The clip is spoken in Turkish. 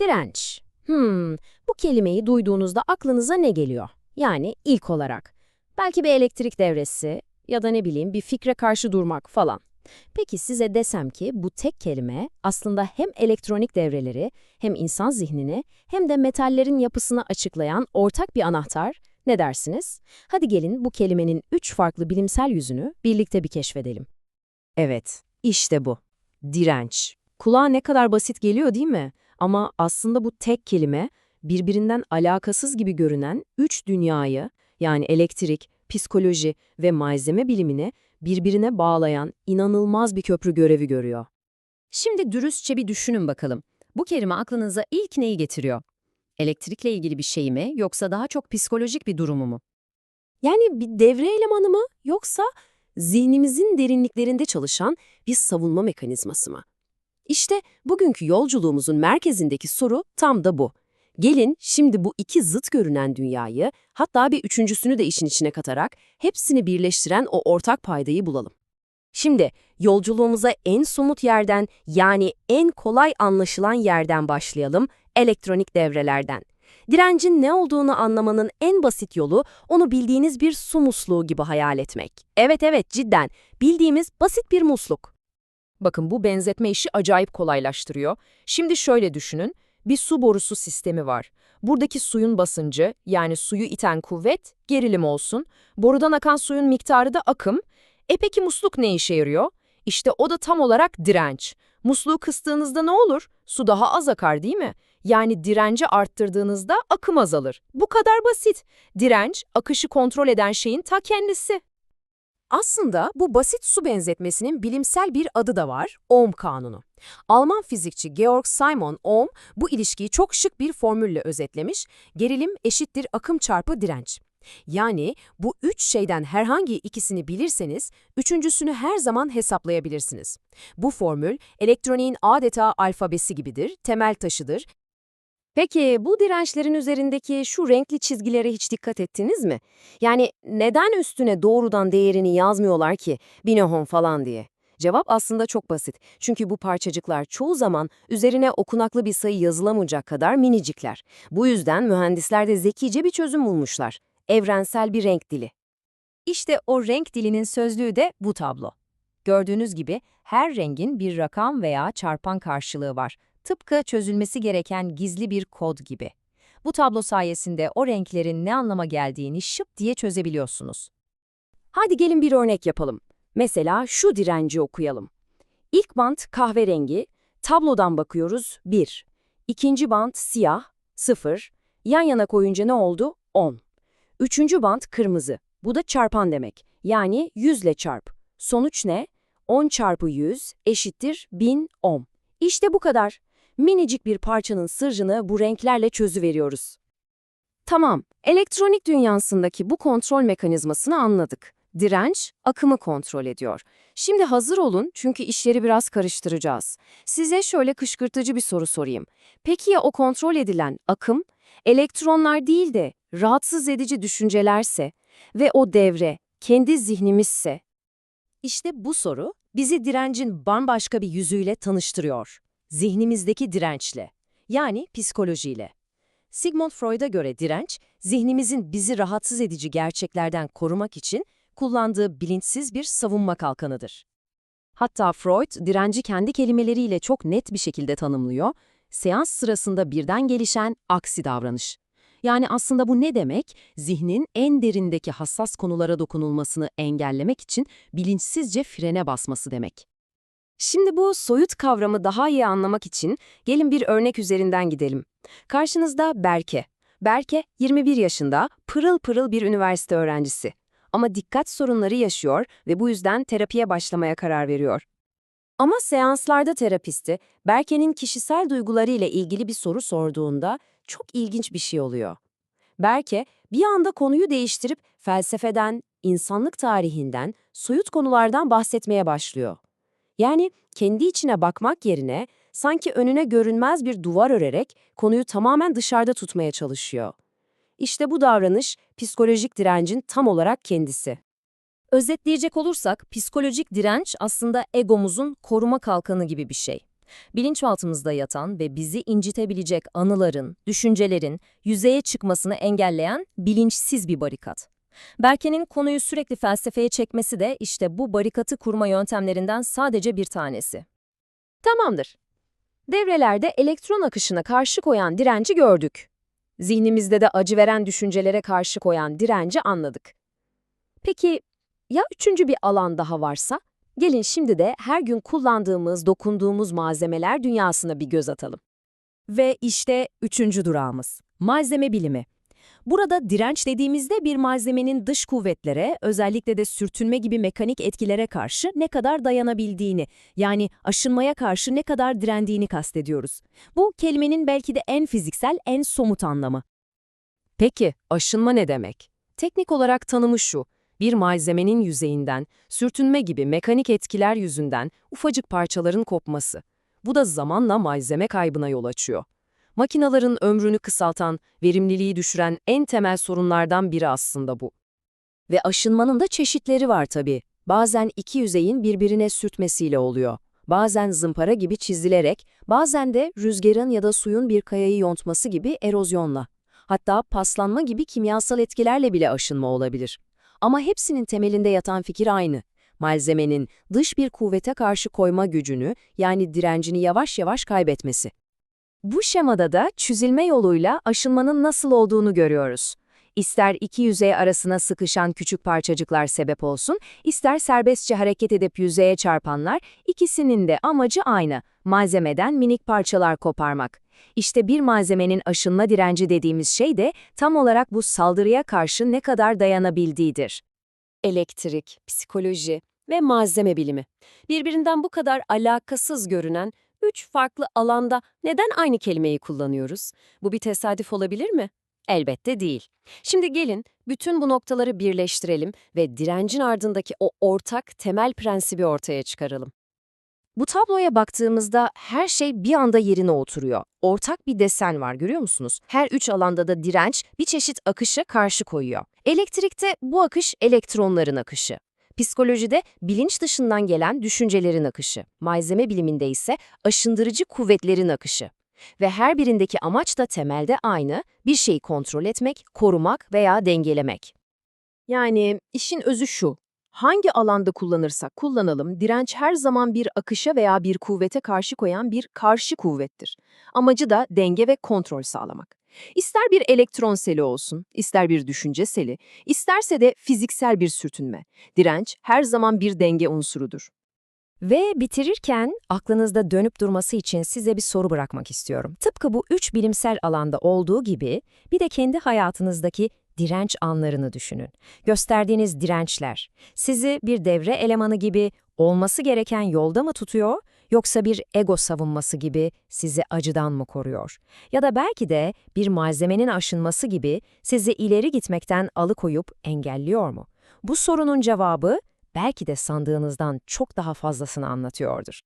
Direnç. Hmm, bu kelimeyi duyduğunuzda aklınıza ne geliyor? Yani ilk olarak. Belki bir elektrik devresi ya da ne bileyim bir fikre karşı durmak falan. Peki size desem ki bu tek kelime aslında hem elektronik devreleri hem insan zihnini hem de metallerin yapısını açıklayan ortak bir anahtar, ne dersiniz? Hadi gelin bu kelimenin üç farklı bilimsel yüzünü birlikte bir keşfedelim. Evet, işte bu. Direnç. Kulağa ne kadar basit geliyor değil mi? Ama aslında bu tek kelime birbirinden alakasız gibi görünen üç dünyayı yani elektrik, psikoloji ve malzeme bilimini birbirine bağlayan inanılmaz bir köprü görevi görüyor. Şimdi dürüstçe bir düşünün bakalım. Bu kelime aklınıza ilk neyi getiriyor? Elektrikle ilgili bir şey mi yoksa daha çok psikolojik bir durumu mu? Yani bir devre elemanı mı yoksa zihnimizin derinliklerinde çalışan bir savunma mekanizması mı? İşte bugünkü yolculuğumuzun merkezindeki soru tam da bu. Gelin şimdi bu iki zıt görünen dünyayı, hatta bir üçüncüsünü de işin içine katarak hepsini birleştiren o ortak paydayı bulalım. Şimdi yolculuğumuza en somut yerden yani en kolay anlaşılan yerden başlayalım, elektronik devrelerden. Direncin ne olduğunu anlamanın en basit yolu onu bildiğiniz bir su musluğu gibi hayal etmek. Evet evet cidden bildiğimiz basit bir musluk. Bakın bu benzetme işi acayip kolaylaştırıyor. Şimdi şöyle düşünün, bir su borusu sistemi var. Buradaki suyun basıncı, yani suyu iten kuvvet, gerilim olsun. Borudan akan suyun miktarı da akım. E peki musluk ne işe yarıyor? İşte o da tam olarak direnç. Musluğu kıstığınızda ne olur? Su daha az akar değil mi? Yani direnci arttırdığınızda akım azalır. Bu kadar basit. Direnç, akışı kontrol eden şeyin ta kendisi. Aslında bu basit su benzetmesinin bilimsel bir adı da var, Ohm kanunu. Alman fizikçi Georg Simon Ohm bu ilişkiyi çok şık bir formülle özetlemiş, gerilim eşittir akım çarpı direnç. Yani bu üç şeyden herhangi ikisini bilirseniz, üçüncüsünü her zaman hesaplayabilirsiniz. Bu formül, elektroniğin adeta alfabesi gibidir, temel taşıdır Peki bu dirençlerin üzerindeki şu renkli çizgilere hiç dikkat ettiniz mi? Yani neden üstüne doğrudan değerini yazmıyorlar ki binohon falan diye? Cevap aslında çok basit. Çünkü bu parçacıklar çoğu zaman üzerine okunaklı bir sayı yazılamayacak kadar minicikler. Bu yüzden mühendisler de zekice bir çözüm bulmuşlar. Evrensel bir renk dili. İşte o renk dilinin sözlüğü de bu tablo. Gördüğünüz gibi her rengin bir rakam veya çarpan karşılığı var. Tıpkı çözülmesi gereken gizli bir kod gibi. Bu tablo sayesinde o renklerin ne anlama geldiğini şıp diye çözebiliyorsunuz. Hadi gelin bir örnek yapalım. Mesela şu direnci okuyalım. İlk bant kahverengi, tablodan bakıyoruz 1. İkinci bant siyah, 0. Yan yana koyunca ne oldu? 10. Üçüncü bant kırmızı. Bu da çarpan demek. Yani 100 ile çarp. Sonuç ne? 10 çarpı 100 eşittir 1000 ohm. İşte bu kadar minicik bir parçanın sırrını bu renklerle çözüveriyoruz. Tamam, elektronik dünyasındaki bu kontrol mekanizmasını anladık. Direnç, akımı kontrol ediyor. Şimdi hazır olun çünkü işleri biraz karıştıracağız. Size şöyle kışkırtıcı bir soru sorayım. Peki ya o kontrol edilen akım, elektronlar değil de rahatsız edici düşüncelerse ve o devre kendi zihnimizse? İşte bu soru bizi direncin bambaşka bir yüzüyle tanıştırıyor zihnimizdeki dirençle, yani psikolojiyle. Sigmund Freud'a göre direnç, zihnimizin bizi rahatsız edici gerçeklerden korumak için kullandığı bilinçsiz bir savunma kalkanıdır. Hatta Freud, direnci kendi kelimeleriyle çok net bir şekilde tanımlıyor, seans sırasında birden gelişen aksi davranış. Yani aslında bu ne demek? Zihnin en derindeki hassas konulara dokunulmasını engellemek için bilinçsizce frene basması demek. Şimdi bu soyut kavramı daha iyi anlamak için gelin bir örnek üzerinden gidelim. Karşınızda Berke. Berke 21 yaşında, pırıl pırıl bir üniversite öğrencisi. Ama dikkat sorunları yaşıyor ve bu yüzden terapiye başlamaya karar veriyor. Ama seanslarda terapisti Berke'nin kişisel duyguları ile ilgili bir soru sorduğunda çok ilginç bir şey oluyor. Berke bir anda konuyu değiştirip felsefeden, insanlık tarihinden, soyut konulardan bahsetmeye başlıyor. Yani kendi içine bakmak yerine sanki önüne görünmez bir duvar örerek konuyu tamamen dışarıda tutmaya çalışıyor. İşte bu davranış psikolojik direncin tam olarak kendisi. Özetleyecek olursak psikolojik direnç aslında egomuzun koruma kalkanı gibi bir şey. Bilinçaltımızda yatan ve bizi incitebilecek anıların, düşüncelerin yüzeye çıkmasını engelleyen bilinçsiz bir barikat. Berke'nin konuyu sürekli felsefeye çekmesi de işte bu barikatı kurma yöntemlerinden sadece bir tanesi. Tamamdır. Devrelerde elektron akışına karşı koyan direnci gördük. Zihnimizde de acı veren düşüncelere karşı koyan direnci anladık. Peki ya üçüncü bir alan daha varsa? Gelin şimdi de her gün kullandığımız, dokunduğumuz malzemeler dünyasına bir göz atalım. Ve işte üçüncü durağımız, malzeme bilimi. Burada direnç dediğimizde bir malzemenin dış kuvvetlere, özellikle de sürtünme gibi mekanik etkilere karşı ne kadar dayanabildiğini, yani aşınmaya karşı ne kadar direndiğini kastediyoruz. Bu kelimenin belki de en fiziksel, en somut anlamı. Peki aşınma ne demek? Teknik olarak tanımı şu, bir malzemenin yüzeyinden, sürtünme gibi mekanik etkiler yüzünden ufacık parçaların kopması. Bu da zamanla malzeme kaybına yol açıyor. Makinaların ömrünü kısaltan, verimliliği düşüren en temel sorunlardan biri aslında bu. Ve aşınmanın da çeşitleri var tabii. Bazen iki yüzeyin birbirine sürtmesiyle oluyor. Bazen zımpara gibi çizilerek, bazen de rüzgarın ya da suyun bir kayayı yontması gibi erozyonla. Hatta paslanma gibi kimyasal etkilerle bile aşınma olabilir. Ama hepsinin temelinde yatan fikir aynı. Malzemenin dış bir kuvvete karşı koyma gücünü, yani direncini yavaş yavaş kaybetmesi. Bu şemada da çözülme yoluyla aşınmanın nasıl olduğunu görüyoruz. İster iki yüzey arasına sıkışan küçük parçacıklar sebep olsun, ister serbestçe hareket edip yüzeye çarpanlar, ikisinin de amacı aynı, malzemeden minik parçalar koparmak. İşte bir malzemenin aşınma direnci dediğimiz şey de tam olarak bu saldırıya karşı ne kadar dayanabildiğidir. Elektrik, psikoloji ve malzeme bilimi. Birbirinden bu kadar alakasız görünen üç farklı alanda neden aynı kelimeyi kullanıyoruz? Bu bir tesadüf olabilir mi? Elbette değil. Şimdi gelin bütün bu noktaları birleştirelim ve direncin ardındaki o ortak temel prensibi ortaya çıkaralım. Bu tabloya baktığımızda her şey bir anda yerine oturuyor. Ortak bir desen var görüyor musunuz? Her üç alanda da direnç bir çeşit akışa karşı koyuyor. Elektrikte bu akış elektronların akışı. Psikolojide bilinç dışından gelen düşüncelerin akışı. Malzeme biliminde ise aşındırıcı kuvvetlerin akışı. Ve her birindeki amaç da temelde aynı, bir şeyi kontrol etmek, korumak veya dengelemek. Yani işin özü şu. Hangi alanda kullanırsak kullanalım, direnç her zaman bir akışa veya bir kuvvete karşı koyan bir karşı kuvvettir. Amacı da denge ve kontrol sağlamak. İster bir elektron seli olsun, ister bir düşünce seli, isterse de fiziksel bir sürtünme. Direnç her zaman bir denge unsurudur. Ve bitirirken aklınızda dönüp durması için size bir soru bırakmak istiyorum. Tıpkı bu üç bilimsel alanda olduğu gibi bir de kendi hayatınızdaki direnç anlarını düşünün. Gösterdiğiniz dirençler sizi bir devre elemanı gibi olması gereken yolda mı tutuyor yoksa bir ego savunması gibi sizi acıdan mı koruyor? Ya da belki de bir malzemenin aşınması gibi sizi ileri gitmekten alıkoyup engelliyor mu? Bu sorunun cevabı belki de sandığınızdan çok daha fazlasını anlatıyordur.